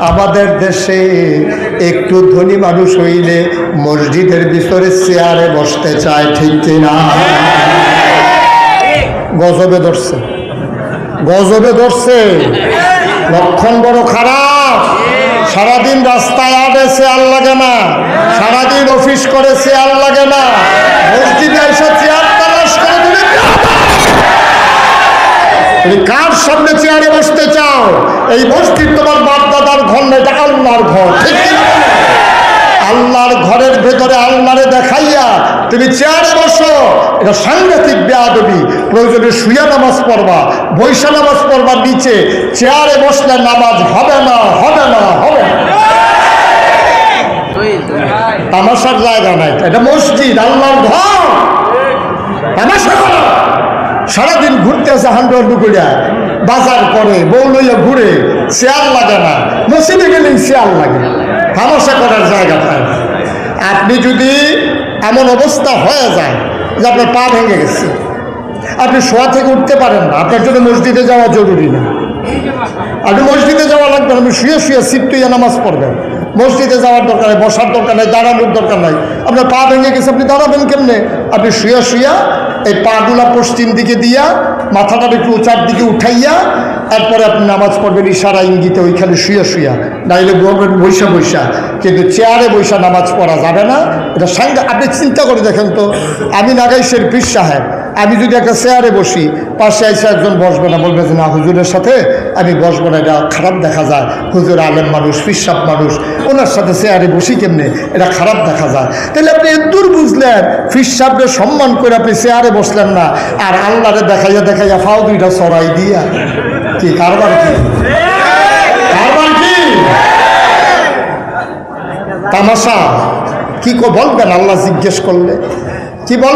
আমাদের দেশে একটু ধনী মানুষ হইলে মসজিদের ভিতরে চেয়ারে বসতে চায়, ঠিক কিনা? গজবে ধরছে। গজবে ধরছে। লক্ষণ বড় খারাপ। সারাদিন রাস্তায় আটে চেয়ার লাগে না। সারাদিন অফিস করে চেয়ার লাগে না। মসজিদে এসে চেয়ার তালাশ করে কার সামনে চেয়ারে বসতে চাও এই মসজিদ তোমার বাপ দাদার ঘর না এটা আল্লাহর ঘর। ঠিক আল্লাহর ঘরের ভেতরে আল্লাহরে দেখাইয়া তুমি চেয়ারে বসো এটা সাংঘাতিক বেয়াদবি। প্রয়োজনে শুয়া নামাজ পড়বা বৈশা নামাজ পড়বার নিচে চেয়ারে বসলে নামাজ হবে না হবে না হবে না। তামাশার জায়গা নাই এটা মসজিদ আল্লাহর ঘর। সারাদিন ঘুরতে আসে হান্ডু হান্ডু বাজার করে, বউ লইয়া ঘুরে শেয়ার লাগে না। মসজিদে গেলেই শেয়ার লাগে। তামাশা করার জায়গা পায় না। আপনি যদি এমন অবস্থা হয়ে যায় যে আপনার পা ভেঙে গেছে, আপনি শোয়া থেকে উঠতে পারেন না। আপনার জন্য মসজিদে যাওয়া জরুরি না। আপনি মসজিদে যাওয়া লাগবে আপনি শুয়ে শুয়ে সিটটুইয়া নামাজ পড়বেন। মসজিদে যাওয়ার দরকার নেই, বসার দরকার নেই, দাঁড়ানোর দরকার নাই। আপনার পা ভেঙে গেছে, আপনি দাঁড়াবেন কেমনে? আপনি শুয়ে শুয়া এই পাগুলা পশ্চিম দিকে দিয়া, মাথাটা একটু উঁচার দিকে উঠাইয়া তারপরে আপনি নামাজ পড়বেন, ইশারা ইঙ্গিতে ওইখানে শুয়ে শুয়া নাইলে বলবেন বৈশা বৈশা। কিন্তু চেয়ারে বৈশা নামাজ পড়া যাবে না। এটা সাংঘা আপনি চিন্তা করে দেখেন তো, আমি নাগাই শেরফির সাহেব আমি যদি একটা চেয়ারে বসি, পাশে এসে একজন বসবে না, বলবে যে, না, হুজুরের সাথে আমি বসবো না, এটা খারাপ দেখা যায়। হুজুর আলেম মানুষ ফিসাব মানুষ, ওনার সাথে চেয়ারে বসি কেমনে? এটা খারাপ দেখা যায়। তাহলে আপনি দূর বুঝলেন ফিসাবকে সম্মান করে আপনি চেয়ারে বসলেন না, আর আল্লাহরে দেখাইয়া দেখাইয়া ফাও দুইটা সরাই দিয়া। কি, কারবার কি? কারবার কি? তামাশা কো বলবেন? আল্লাহ জিজ্ঞেস করলে। কি বল